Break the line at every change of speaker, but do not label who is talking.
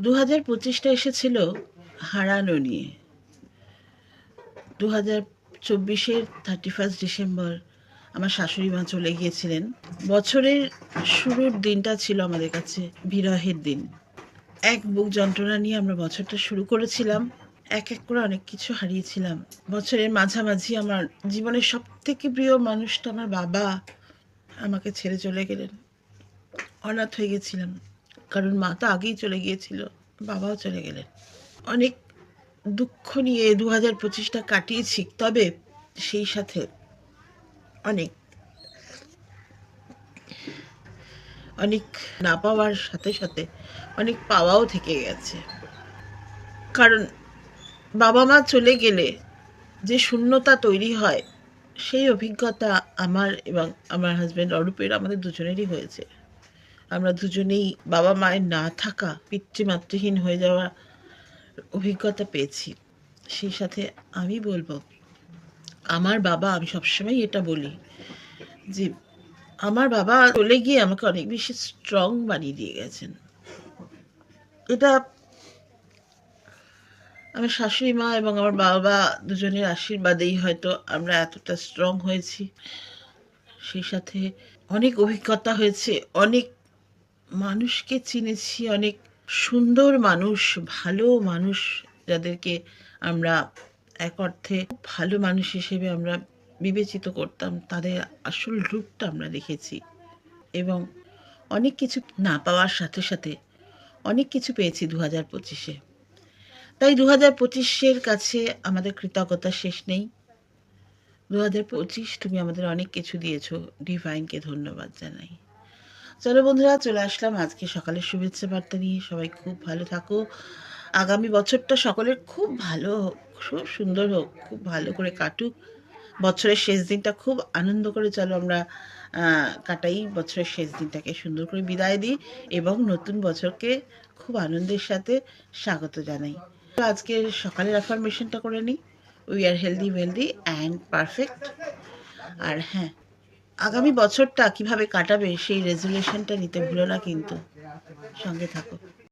দু হাজার পঁচিশটা এসেছিল হারানো নিয়ে। দু হাজার চব্বিশের থার্টি ফার্স্ট ডিসেম্বর আমার শাশুড়ি মা চলে গিয়েছিলেন। বছরের শুরুর দিনটা ছিল আমাদের কাছে বিরহের দিন। এক বুক যন্ত্রণা নিয়ে আমরা বছরটা শুরু করেছিলাম। এক এক করে অনেক কিছু হারিয়েছিলাম। বছরের মাঝামাঝি আমার জীবনের সব থেকে প্রিয় মানুষটা আমার বাবা আমাকে ছেড়ে চলে গেলেন। অনাথ হয়ে গেছিলাম। কারণ মা তো আগেই চলে গিয়েছিল, বাবাও চলে গেলেন। অনেক দুঃখ নিয়ে দু হাজার পঁচিশটা কাটিয়েছি, তবে সেই সাথে অনেক অনেক না পাওয়ার সাথে সাথে অনেক পাওয়াও থেকে গেছে। কারণ বাবা মা চলে গেলে যে শূন্যতা তৈরি হয়, সেই অভিজ্ঞতা আমার এবং আমার হাজব্যান্ড অরূপের আমাদের দুজনেরই হয়েছে। আমরা দুজনেই বাবা মায়ের না থাকা পিতৃমাতৃহীন হয়ে যাওয়া অভিজ্ঞতা পেয়েছি। সেই সাথে আমি বলব, আমার বাবা, আমি সবসময় এটা বলি যে, আমার বাবা চলে গিয়ে আমাকে অনেক বেশি স্ট্রং বানিয়ে দিয়ে গেছেন। এটা আমার শাশুড়ি মা এবং আমার বাবা দুজনের আশীর্বাদেই হয়তো আমরা এতটা স্ট্রং হয়েছি। সেই সাথে অনেক অভিজ্ঞতা হয়েছে, অনেক মানুষকে চিনেছি অনেক সুন্দর মানুষ, ভালো মানুষ যাদেরকে আমরা এক অর্থে ভালো মানুষ হিসেবে আমরা বিবেচিত করতাম, তাদের আসল রূপটা আমরা দেখেছি। এবং অনেক কিছু না পাওয়ার সাথে সাথে অনেক কিছু পেয়েছি দু হাজার পঁচিশে। তাই দু হাজার পঁচিশের কাছে আমাদের কৃতজ্ঞতা শেষ নেই। দু হাজার পঁচিশ তুমি আমাদের অনেক কিছু দিয়েছ ডিভাইনকে ধন্যবাদ জানাই। চলো বন্ধুরা, চলে আসলাম আজকে সকালের শুভেচ্ছা বার্তা নিয়ে। সবাই খুব ভালো থাকো। আগামী বছরটা সকলের খুব ভালো হোক, খুব সুন্দর হোক, খুব ভালো করে কাটুক। বছরের শেষ দিনটা খুব আনন্দ করে চলো আমরা কাটাই। বছরের শেষ দিনটাকে সুন্দর করে বিদায় দিই এবং নতুন বছরকে খুব আনন্দের সাথে স্বাগত জানাই। আজকে সকালের অ্যাফার্মেশনটা করে নিই। We are healthy wealthy and perfect আর হ্যাঁ আগামী বছরটা কীভাবে কাটাবে সেই রেজুলেশনটা নিতে ভুলো না কিন্তু। সঙ্গে থাকো।